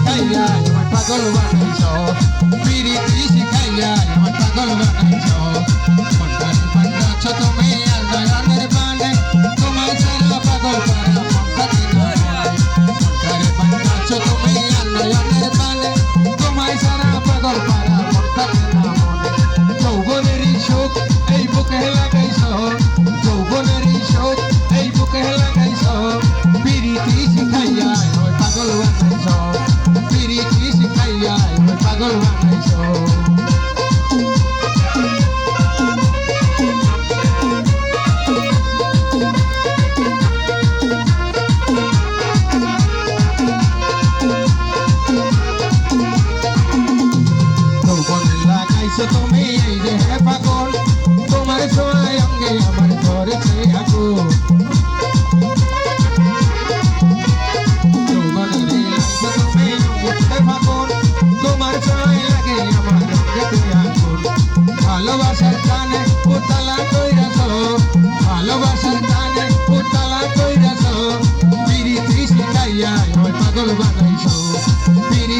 শিখাইয়া আমার পাগল বানাইছ পিরিতি শিখাইয়া আমার পাগল বানাইছ মন্ডার বান্ধাছ তুমি আর দয়ালের বানে তোমার সারা পাগল পারা মন না মন্ডার বান্ধাছ তুমি আর দয়ালের বানে তোমার সারা পাগল পারা মন থাকে না মনে যৌবনেরই সুখ এই বুকে লাগাইছ পাগল বানাইছ যৌবনে লাগাইছো পাগল বানাইছো পাগল